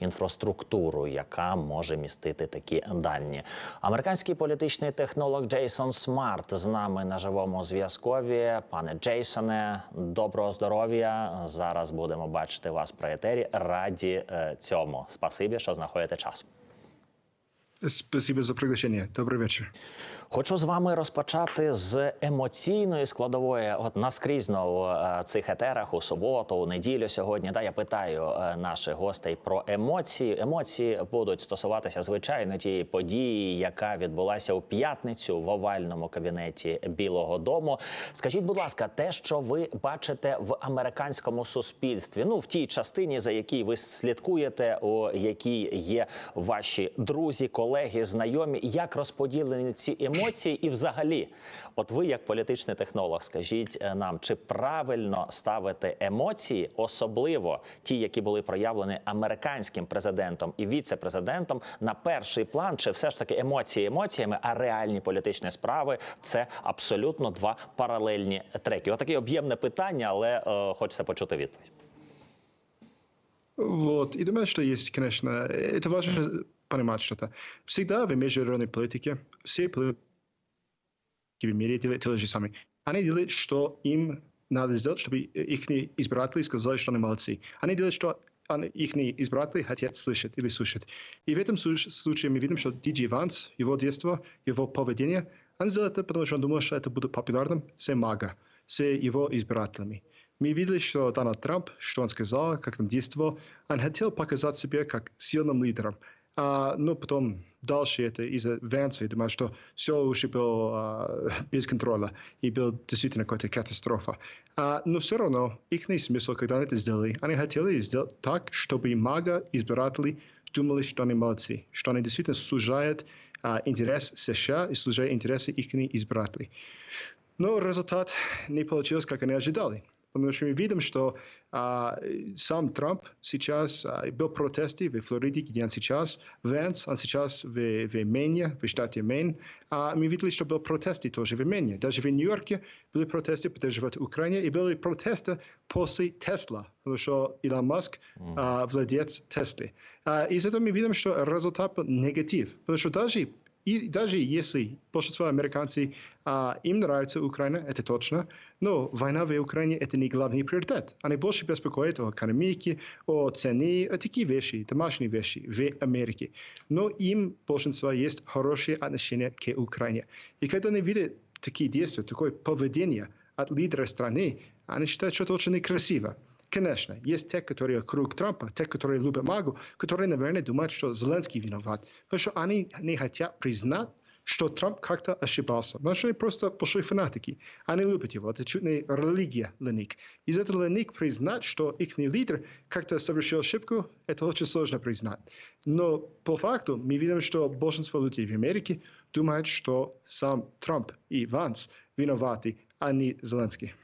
інфраструктуру, яка може містити такі дані. Американський політичний технолог Джейсон Смарт з нами на живому зв'язкові. Пане Джейсоне, доброго здоров'я. Зараз будемо бачити вас при етері. Раді е, цьому. Спасибі, що знаходите час. Спасибо за приглашение. Добрый вечер. Хочу з вами розпочати з емоційної складової. От наскрізно в е, цих етерах у суботу, у неділю сьогодні. Да, я питаю е, наших гостей про емоції. Емоції будуть стосуватися звичайно тієї події, яка відбулася у п'ятницю в овальному кабінеті Білого Дому. Скажіть, будь ласка, те, що ви бачите в американському суспільстві, ну в тій частині, за якій ви слідкуєте, у якій є ваші друзі, колеги, знайомі, як розподілені ці емоції, і взагалі, от ви, як політичний технолог, скажіть е, нам, чи правильно ставити емоції, особливо ті, які були проявлені американським президентом і віце-президентом, на перший план, чи все ж таки емоції емоціями, а реальні політичні справи це абсолютно два паралельні треки. Отаке об'ємне питання, але е, хочеться почути відповідь. Вот. И думаю, что есть, конечно, это важно понимать что-то. Всегда в международной политике все политики в мире делают то же самое. Они делают, что им надо сделать, чтобы их избиратели сказали, что они молодцы. Они делают, что их избиратели хотят слышать или слушать. И в этом слу- случае мы видим, что Диджи Ванс, его детство, его поведение, он сделал это, потому что он думал, что это будет популярным с МАГА, с его избирателями. Мы видели, что Дональд Трамп, что он сказал, как он действовал, он хотел показать себя как сильным лидером. А, но потом дальше это из-за Венса, я думаю, что все уже было а, без контроля и был действительно какая-то катастрофа. А, но все равно их смысл, когда они это сделали, они хотели сделать так, чтобы мага избиратели думали, что они молодцы, что они действительно служат а, интерес США и служат интересы их избирателей. Но результат не получился, как они ожидали. Потому что мы видим, что а, сам Трамп сейчас, а, был протесты в Флориде, где он сейчас, Венс, он сейчас в, в Мэне, в штате Мэн. А мы видели, что были протесты тоже в Мэне. Даже в Нью-Йорке были протесты поддерживать Украину, и были протесты после Тесла, потому что Илон Маск а, владелец Теслы. А, из этого мы видим, что результат был негатив. Потому что даже и даже если большинство американцев а, им нравится Украина, это точно, но война в Украине это не главный приоритет. Они больше беспокоят о экономике, о цене, о такие вещи, домашние вещи в Америке. Но им большинство есть хорошее отношение к Украине. И когда они видят такие действия, такое поведение от лидера страны, они считают, что это очень некрасиво. Конечно, есть те, которые круг Трампа, те, которые любят Магу, которые, наверное, думают, что Зеленский виноват. Потому что они не хотят признать, что Трамп как-то ошибался. Потому они просто большие фанатики. Они любят его. Это чуть не религия для них. Из этого для них признать, что их лидер как-то совершил ошибку, это очень сложно признать. Но по факту мы видим, что большинство людей в Америке думают, что сам Трамп и Ванс виноваты, а не Зеленский.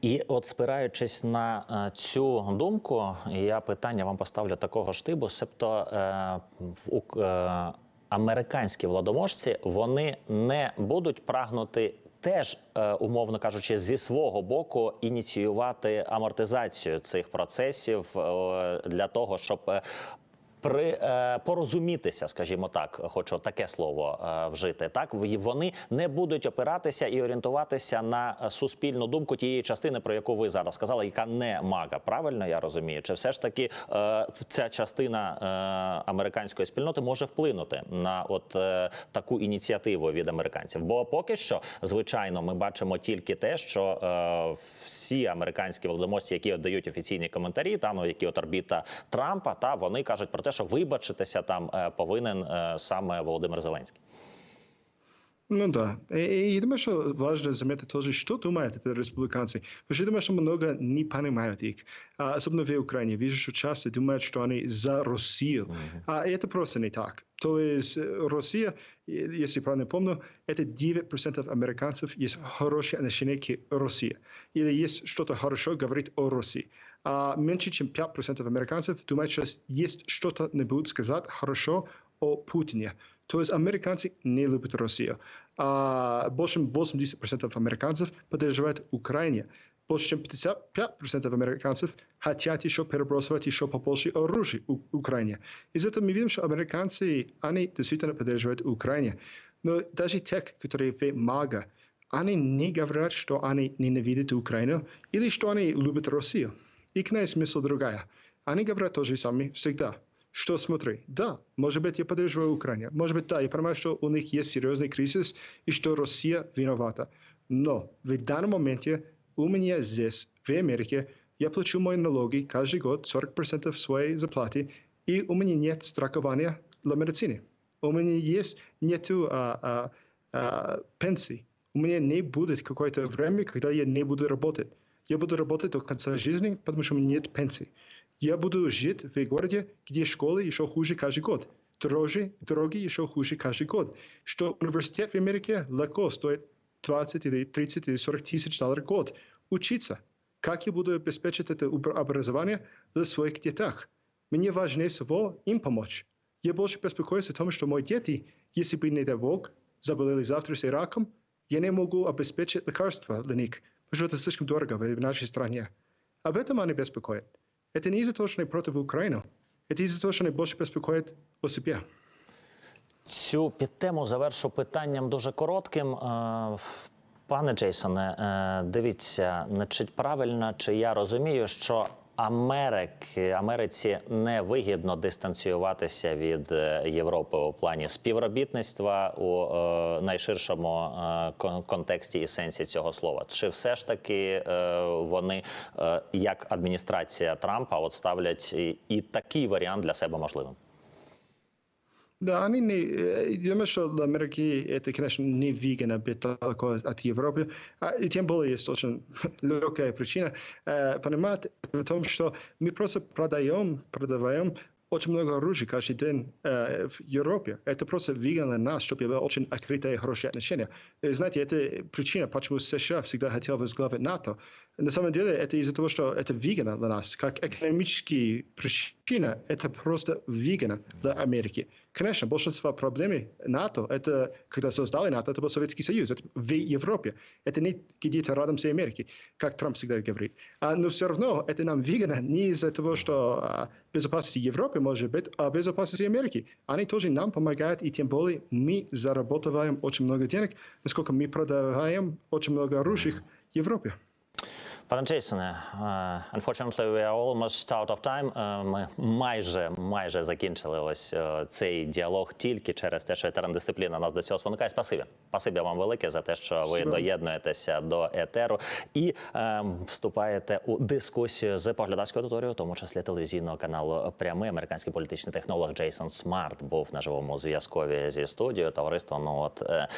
І от спираючись на е, цю думку, я питання вам поставлю такого ж типу, себто е, в е, американські владоможці вони не будуть прагнути. Теж, е, умовно кажучи, зі свого боку ініціювати амортизацію цих процесів для того, щоб при е, порозумітися, скажімо так, хочу таке слово е, вжити. Так вони не будуть опиратися і орієнтуватися на суспільну думку тієї частини, про яку ви зараз сказали, яка не мага. Правильно я розумію? Чи все ж таки е, ця частина американської спільноти може вплинути на от таку ініціативу від американців? Бо поки що, звичайно, ми бачимо тільки те, що всі американські владоможці, які дають офіційні коментарі, та ну які от орбіта Трампа, та вони кажуть про те, що вибачитися там е, повинен е, саме Володимир Зеленський. Ну да. И, и я думаю, что важно заметить тоже, что думают это республиканцы. Потому что я думаю, что много не понимают их. А, особенно в Украине. Вижу, что часто думают, что они за Россию. А это просто не так. То есть э, Россия, э, если правильно помню, это 9% американцев есть хорошее отношение к России. Или есть что-то хорошо говорить о России. А меньше, чем 5% американцев думают, что есть что-то не будут сказать хорошо о Путине. То есть американцы не любят Россию. А больше 80% американцев поддерживают Украине. больше чем 55% американцев хотят еще перебрасывать еще побольше оружия у Украине. Из этого мы видим, что американцы, они действительно поддерживают Украину. Но даже те, которые в МАГА, они не говорят, что они ненавидят Украину или что они любят Россию. Их смысл другая. Они говорят то же самое всегда. Что смотри, да, может быть, я поддерживаю Украину. Может быть, да, я понимаю, что у них есть серьезный кризис и что Россия виновата. Но в данном моменте у меня здесь, в Америке, я плачу мои налоги каждый год, 40% своей зарплаты, и у меня нет страхования для медицины. У меня есть нету а, а, а, пенсии. У меня не будет какое-то время, когда я не буду работать. Я буду работать до конца жизни, потому что у меня нет пенсии. Я буду жить в городе, где школы еще хуже каждый год. Дорожи, дороги еще хуже каждый год. Что университет в Америке легко стоит 20 или 30 или 40 тысяч долларов в год. Учиться. Как я буду обеспечить это образование для своих детях? Мне важнее всего им помочь. Я больше беспокоюсь о том, что мои дети, если бы не дай бог, заболели завтра с раком, я не могу обеспечить лекарства для них, что это слишком дорого в нашей стране. Об этом они беспокоят. Это не из-за того, что они против Украины. Это из-за того, что они больше беспокоят о себе. Цю підтему завершу питанням дуже коротким. Е, Пане Джейсоне, е, дивіться, значить, правильно, чи я розумію, що Америки, Америці не вигідно дистанціюватися від е, Європи у плані співробітництва у е, найширшому е, контексті і сенсі цього слова. Чи все ж таки е, вони, е, як адміністрація Трампа, от ставлять і, і такий варіант для себе можливим? Конечно, не выгодно быть далеко от Европы. А, более есть очень легкая причина. э, Понимать в том, что мы просто продаем, продаваем очень много оружия каждый день э, в Европе. Это просто выгодно для нас, чтобы было очень открытые и хорошие отношения. И знаете, это причина, почему США всегда хотел возглавить НАТО. На самом деле, это из-за того, что это выгодно для нас. Как экономические причина, это просто выгодно для Америки. Конечно, большинство проблем НАТО, это когда создали НАТО, это был Советский Союз, это в Европе. Это не где-то рядом с Америкой, как Трамп всегда говорит. А, но все равно это нам выгодно не из-за того, что а, безопасность Европы может быть, а безопасность Америки. Они тоже нам помогают, и тем более мы зарабатываем очень много денег, насколько мы продаваем очень много оружия Европе. Пане Джейсоне, е, unfortunately, we are almost out of time. Е, Ми майже майже закінчили ось е, цей діалог тільки через те, що терендисципліна нас до цього спонукає. Спасибі. Спасибі вам велике за те, що ви доєднуєтеся до етеру і е, вступаєте у дискусію з поглядацькою аудиторією, в тому числі телевізійного каналу Прямий американський політичний технолог Джейсон Смарт був на живому зв'язкові зі студією. Товариство ну от. е,